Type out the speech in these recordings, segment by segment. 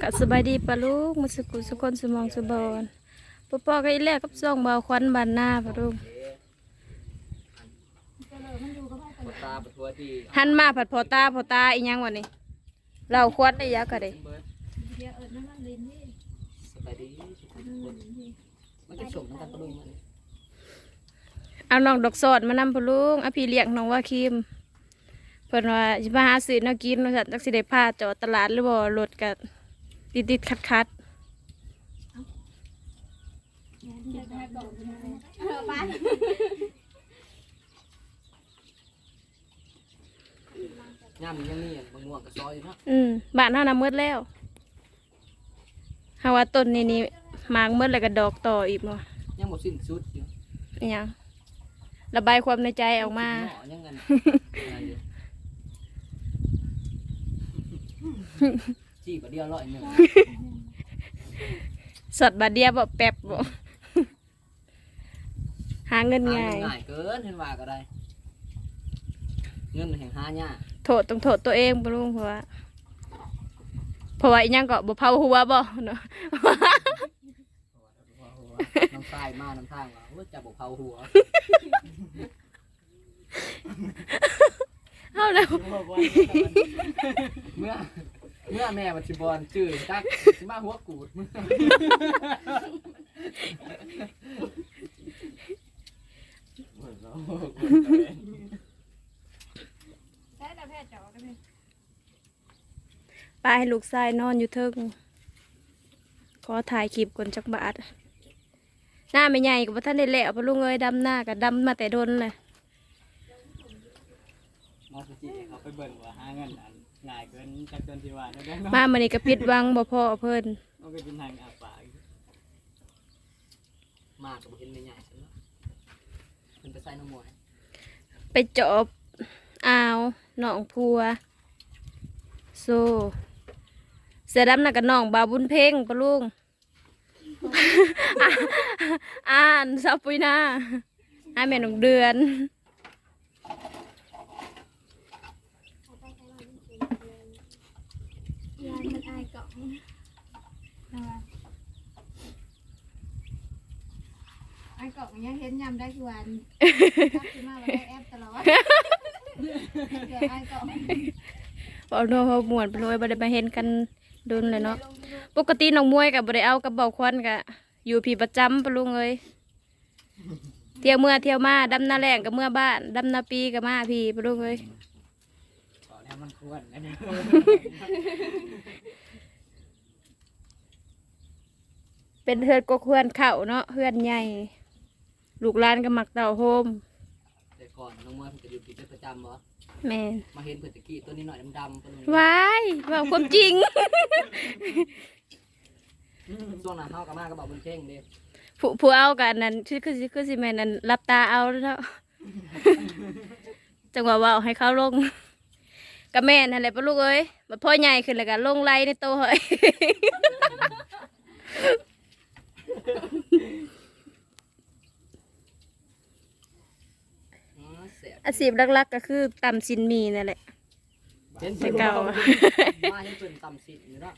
กะสบายดีปะลูกมุสกุสุคนสมองสุบอนปอปอก็อีแลกกับซ่องเบาควันบานหน้าปะลูกปวดตาปวดหัวดีหันมาผัดพอตาพอตาอีหยังวะนี่เราควันได้ยักกะเด้เบิร์ดสบายดีทุกคนมันจะส่งน้ำตาลตะลุยมันเอาน้องดอกสอดมานำปะลูกเอาพี่เลี้ยงน้องว่าคิมเพิ่นว่าสิมาหาซื้อแนวกินว่าซั่นจักสิได้พาจอดตลาดหรือบ่รถก็ ติดๆขัดย่ามยังนี่บางม่วงกับซอยอยู่เนาะๆอืมบ้านเฮาน่ะหมดแล้วเฮาว่าต้นนี้นี่หมากหมดแล้วก็ดอกต่ออีกบ่ยังหมดสิ้นสุดอยู่อิหยังระบายความในใจออกมาหน่อยังกัน อะไรอยู่ จี้บาเดียวร้อยหนึ่งสดบาดเดียวบ่แป๊บบ่หาเงินหาง่าย ง่ายเกินเห็นว่าก็ได้ เงินแห่งหายากโทษต้องโทษตัวเองบ่ลุงเพราะว่าเพราะว่าอีหยังก็บ่เผาหัวบ่เนาะน้ำทรายมาน้ำทางว่าโอ้ยจะบอกเผาหัวเอาแล้ว เมื่อ เมื่อแม่มันชิบอลจืดจักชิมาหัวกูดมึงไปให้ลูกชายนอนอยู่เทิงขอถ่ายคลิปก่อนจักบาท หน้าไม่ใหญ่ก็บ่ทันได้แล้วบ่ลุงเอ้ยดำหน้าก็ดำมาแต่โดนเลยมาสจิเขาไปเบิ่งว่าหาเงินอัน ง่ายเกินจากเกินที่ว่าได้ได้เนาะมามื้อนี้ก็ผิดหวังบ่พอเพิ่นมันก็เป็นทางอาปากมากกับเห็นไม่ใหญ่ฉันเนาะมันไปใส่น้ำมวยไปจอบอ้าวน้องพัว โซ เสือดำน่ะกับน้องบาวบุญเพ่งปะลุง อ่านซับปุยนาอ่านแม่นองเดือน ยายมันอายเกาะ อายเกาะยังเห็นยำได้ทุกวันจับขึ้นมาว่าได้แอปตลอดเดี๋ยวอายเกาะบอกน้องเขาม่วนไปเลยบ่ได้มาเห็นกันโดนเลยเนาะปกติน้องมวยกับบ่ได้เอากับเบาควันกะอยู่พี่ประจำปะลุงเอ้ยเที่ยวเมื่อเที่ยวมาดำนาแรงกับเมื่อบ้านดำนาปีกับมาพี่ปะลุงเอ้ยขอแล้วมันควรนะเนี่ยเป็นเฮือนก็เฮือนเข่าเนาะเฮือนใหญ่ ลูกหลานก็มักเต่าโฮมแต่ก่อนน้องมวยมันจะอยู่ที่เป็นประจำบ่แม่นมาเห็นเพื่อนตะกี้ตัวนี้หน่อยดำๆตัวนี้ว้ายว่าความจริง ช่วงนั้นเฮากับมาก็บอกบนเช่งเด้ผู้ผู้เอากันนั้นคือคือสิคือสิแม่นนั้นรับตาเอาแล้ว จังหวะว่าเอาให้เขาลงกับแม่นั่นแหละปะลูกเอ้ยบัดพ่อใหญ่ขึ้นแล้วก็ลงไล่ในโตเฮ้ย อ๋อแสบ อาชีพหลักๆ ก็คือตำซินหมีนั่นแหละ เห็นแต่เก่ามาเห็นเพิ่นต่ำสิอยู่เนาะ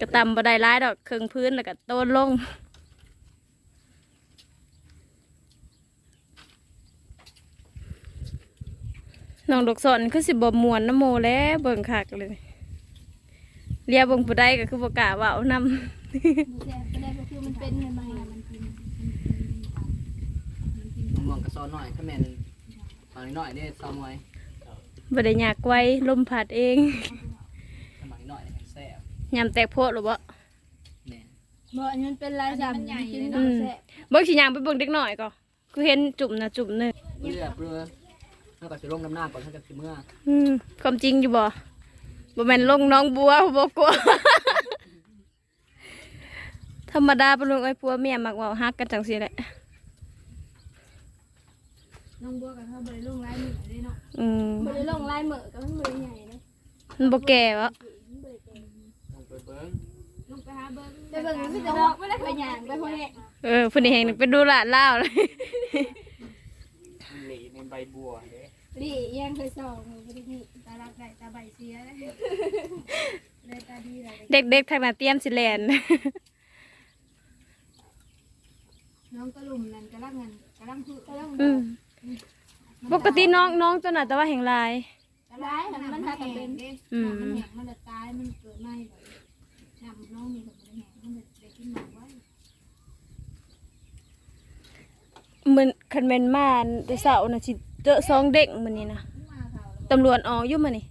ก็ตำบ่ได้ร้ายดอกเครื่องพื้นแล้วก็โต้นลง น้องดอกสอนคือสิบ่ม่วนน้ำโมแล้วเบิ่งคักเลย เรียกเบิ่งผู้ใดก็คือบ่กล้าเว้านำมันแซ่บก็ได้ก็คือมันเป็นใหม่ๆมันกินน้องมวงกับซอหน่อยข้าแม่น ฝั่งนี้หน่อยเด้ซอมวยบ่ได้อยากไว้ลมพัดเองสมัยหน่อยแห่งแซ่บยำแตกโพดหรือบ่แม่บ่อันนี้มันเป็นลายดำใหญ่เลยอืเนาะมแซ่บเบิ่งสิย่างไปเบิ่งเด็กน้อยก็คือเห็นจุ่มนะจุ่มหนึงเรือเรือแล้วก็สิลงน้ำหน้าก่อนถ้าจะสิเมื่ออืมความจริงอยู่บ่บ่แม่นลงน้องบัวบ่กลัว ธรรมดาปะลุงไอ้ยผัวเมียมักเว้าฮักกันจังซี่แหละ น้องบัวกับเขาบริลงลายเหมือเลยเนาะอืมบริลงลายเหมือกับมันบริใหญ่เลยมันบ่แก่วะลงไปเบิ้งลงไปหาเบิ้งแต่เบิ้งมันจะดอกไม่ได้ไปหยางไปพอแหะเออผู้นี้แห่งหนึงไปดูหลานลาวเลยมันหลีในใบบัวเด้ลี่ยังเคยส่องบรินี่ตาลักได้ตาใบเสียเลยตาดีเลยเด็กๆทางนั้นเตรียมสิแลน น้องกระลุมนั่นกระลังเงินกระลังคือกระลังอืมป กติน้องน้องตัวน่ะแต่ว่าแห่งลายกระลังมันหากันเป็นมันแหงมันจะตายมันเกิดไม่เลยนำน้องมีแบบมันแหงมันจะได้กินหมากไว้มันคันแม่นมาแต่เช้าน่ะสิเจอสองเด็กมื้อนี้นะมาเขาตำรวจออกอยู่มื้อนี้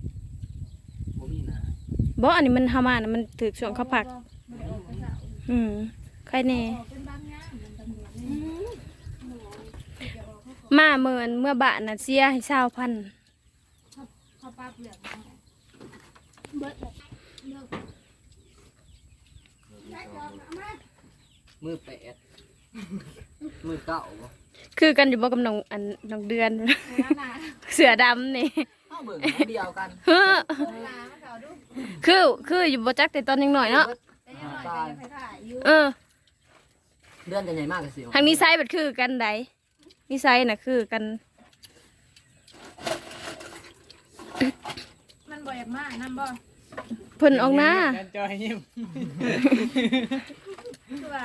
บ่มีนะบ่อันนี้มันเฮามาน่ะมันถึกช่วงเขาพักม่ได้ออกไปเสาอืมใครแน่ออกเป็นบางอย่างมันตำรวจนี่จะออกเขา มาเมื่อเมื่อบ้านน่ะเสียให้20,000เขาปาเปลือกมาเบิดเลยเลิกได้ยอมเอามามือแปดมือเก้าบ่คือกันอยู่บ่กับน้องอันน้องเดือนเอาหนาเสือดำนี่เอ้าเบิ่งเดียวกันเฮ้อเอาหนามาเขาดูคือคืออยู่บ่จักแต่ตอนยังน้อยเนาะแต่ยังหน่อยก็ยังไปถ่ายอยู่เออเดือนจะใหญ่มากกับสิทางนิสัยมันคือกันใด นิสัยน่ะคือกัน มันบ่อยากมากนั่นบ่เพิ่นออกหน้ากันจอยยิ้มคือว่า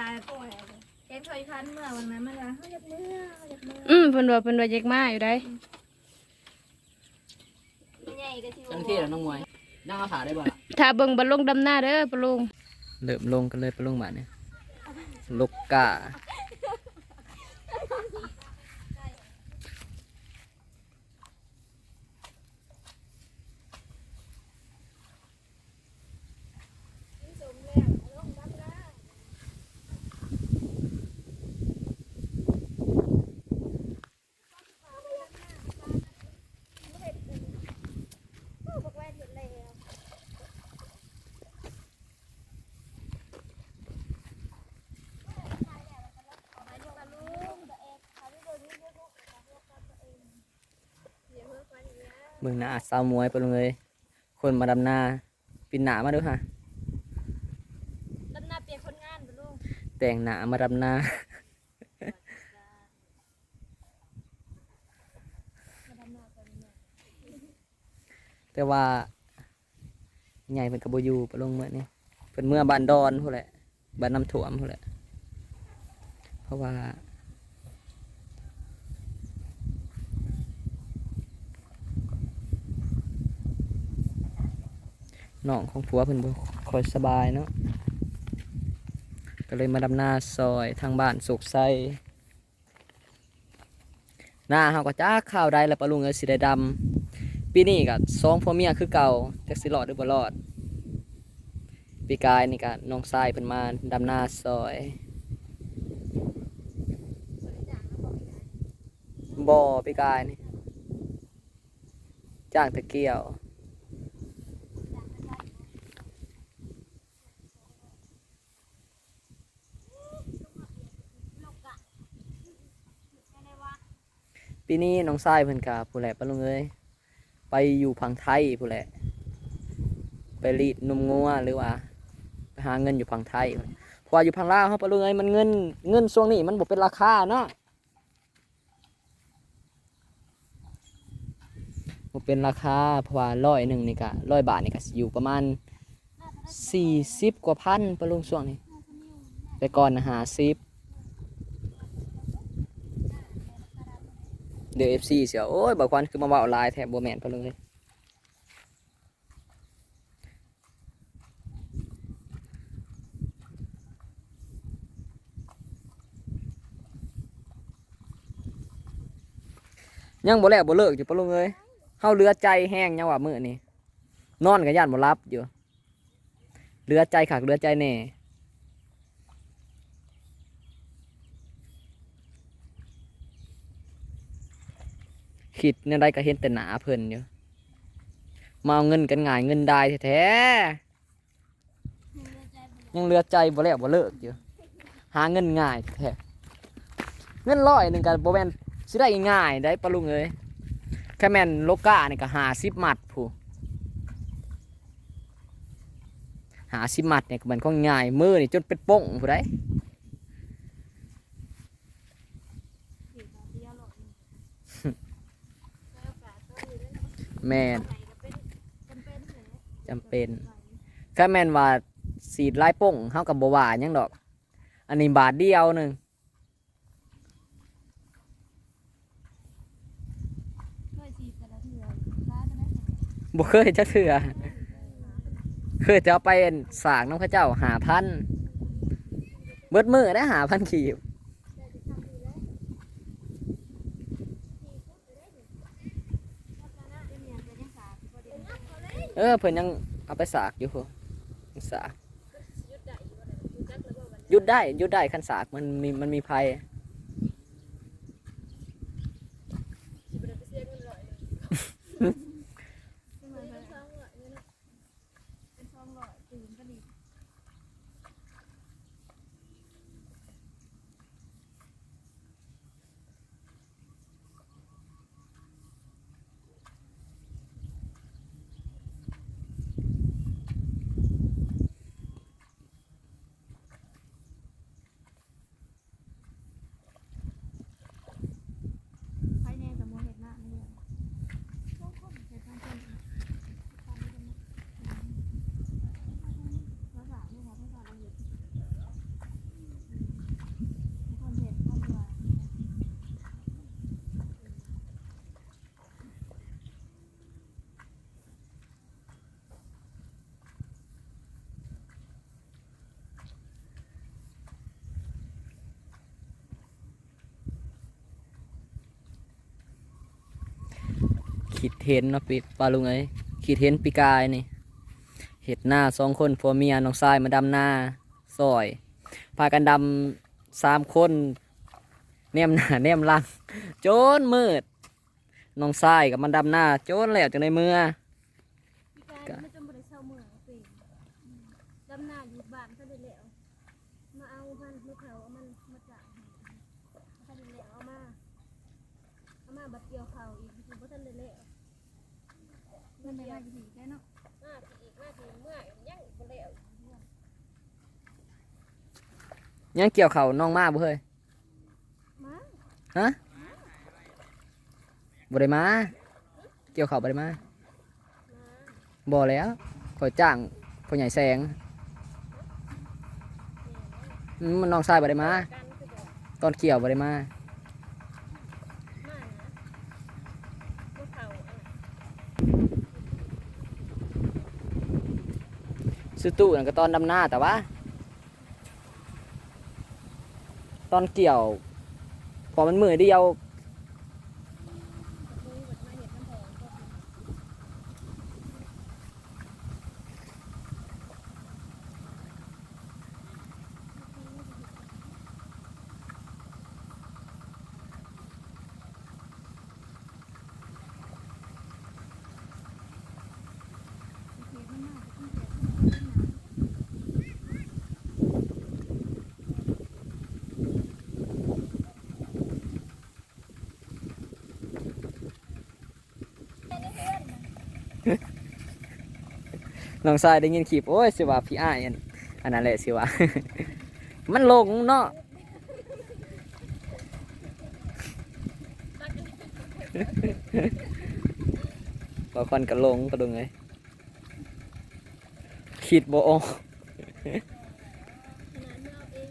เอ็นเคยคันเมื่อวันนั้นมันว่าเขาอยากเมื่อเขาอยากเมื่ออืมเพิ่นว่าเพิ่นว่าเยกมาอยู่ได้ใหญ่ก็ที่จังที่แล้วน้องมวยนั่งเอาขาได้บ่ล่ะถ้าเบิ่งบ่ลงดำหน้าเด้อปะลุงเริ่มลงกันเลยไปลงบาดเนี่ยลกกา เบิ่งหน้าสาวมวยไปลงเลย คนมาดำนาปินหนามาดูฮะดำหน้าเปียกคนงานปะลุงแต่งหนามาดำนาแต่ว่าใหญ่เป็นกระโบอยูไปลงเมื่อนี้เป็นเมื่อบานดอนพู้นแหละบานน้ำถ่วมพู้นแหละเพราะว่า น้องของผัวเพิ่นบ่ค่อยสบายเนาะก็เลยมาดำนาซอยทางบ้านสุกไซหน้าเฮาก็จ้าข้าวได้แล้วปะลุงเอ้ยสิได้ดำปีนี้ก็สองพ่อเมียคือเก่าจักสิรอดหรือบ่รอดปีกายนี่ก็น้องชายเพิ่นมาดำนาซอยบ่ปีกายนี่จ้างตะเกียว ปีนี้น้องชายเพิ่นกาผู้แหละปะลุงเอ้ยไปอยู่พังไทยผู้แหละ ไปรีดนมงัวหรือว่าไปหาเงินอยู่พังไทยเพราะอยู่พังลาวเฮาปะลุงเอ้ยมันเงินเงินช่วงนี้มันบ่เป็นราคาเนาะบ่เป็นราคาเพราะว่าร้อยหนึ่งนี่ก็ร้อยบาทนี่ก็อยู่ประมาณสี่สิบกว่าพันปะลุงช่วงนี้ แต่ก่อนหาสิบ ดี๋ยวเอฟซีเสียโอ้ยบอกควันคือมาเบาลายแถบบัวแมนไปเลยยังบ่แล้วบ่เลิกอยู่ปะลุงเอ้ยเฮาเหลือใจแห้งยังว่ามื้อนี้นอนกับย่านบ่รับอยู่เหลือใจคักเหลือใจแน่ คิดเนี่ยได้ก็เห็นแต่หนาเพิ่นอยู่มาเอาเงินกันง่ายเงินได้แท้ๆยังเลือใจบ่แล้วบ่เลิกอยู่หาเงินง่ายแท้เงินร้อยหนึ่งกันบ่แม่นสิได้ง่ายได้ปะลุงเอ้ยแค่แมนโลกานี่ก็หาสิบมัดผู้หาสิบมัดเนี่ยมันก็ง่ายมือนี่จนเป็นป่งผู้ใด แม่นจำเป็นก็แม่นว่าสีดลายป่งเฮากับบ่ว่าหยังดอก อันนี้บาทเดียวหนึงเคยสีแต่ละเถื่อร้านจะได้บ่เคยจักเทื่อเคยจะเอาไปสร้างน้ำเข้าเจ้าหาพันเบิดมือได้หาพันขีบ เป็นอย่างเป็นยังสาบ่ได้ เออเพิ่นยังเอาไปสากอยู่พุ่นยังสากยุดได้ยุดได้คันสากมันมีมันมีภัยอนเหมือนเป็นช่องหลอดเป็นช่องหลอดตื่นก็ดี ภายในสมุนเห็ดหน้าเนี่ยช่วงคนเห็ดทั้งคนตามไปกันนะภาษาเนี่ยค่ะภาษาเราเห็ดคนเห็ดคนหวาน คิดเห็นเนาะปิปลาลุงเอ้ยคิดเห็นปีกายนี่เห็ดหน้าสองคนผัวเมียน้องชายมาดำหน้าซอยพากันดำสามคนแนมหน้าแนมหลังโจนมืดน้องชายกับมันดำหน้าโจนแล้วจังในเมื่อพี่กายไม่จำเป็นเช่าเมืองสิดำนาอยู่บ้านก็ได้แล้วมาเอาพันไม่เผาเอามันมาจากถ้าได้แล้วเอามาเอามาบัดเกี่ยวเขาอีกคือบ่ทันได้แล้ว มันได้มาอยู่ดีได้เนาะมาอีกมาถึงเมื่อยังบ่แล้วยังเกี่ยวเขาน้องมาบ่เฮ้ยมาฮะบ่ได้มาเกี่ยวเขาบ่ได้มาบ่แล้วขอจ้างพ่อใหญ่แสงมันน้องชายบ่ได้มาตอนเกี่ยวบ่ได้มา มานะบ่เขาอันน่ะ ซื้อตู้นั่นก็ตอนดำหน้าแต่ว่า ตอนเกี่ยวพอมันมือเดียว มือบัดมาเห็ดน้ำหอมก็ น้องชายได้ยินคลิปโอ้ยสิว่าพี่อ้ายอันอันนั้นแหละสิว่า มันลงเนาะบางคนก็ลงก็ดูไงคิดบ่ออก ขนาดเมื่อเอาเอง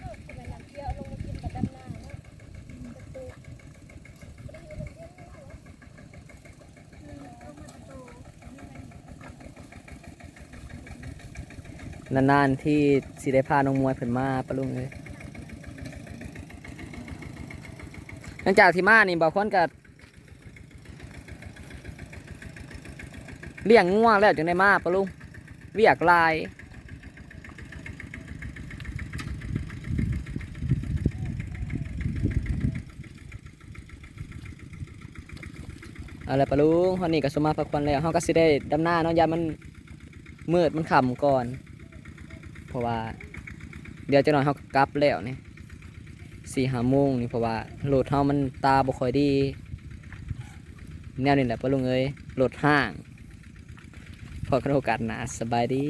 ก็สมัยหลังเที่ยวลงมากินกับดำนาเนาะประตูประตูมันเย็นมากเหรออืมเอามาประตู นานๆที่สิได้พาน้องมวยเพิ่นมาปะลุงเลยหลังจากที่มานี่บางคนก็เลี้ยงง่วงแล้วจึงได้มาปะลุงเวียกลายอาละปะลุงวันนี้ก็สมาพักผ่อนแล้วเฮาก็สิได้ดำหน้าเนาะยามมันมืดมันค่ำก่อน ราะว่า เดี๋ยวจะนอนเขากลับแล้วนี่สี่ห้าโมงนี่เพราะว่าโหลดเขามันตาบ่ค่อยดี แนวนี้แหละปะลุงเอ้ยโหลดห้าง พอกันโอกาสหนาสบายดี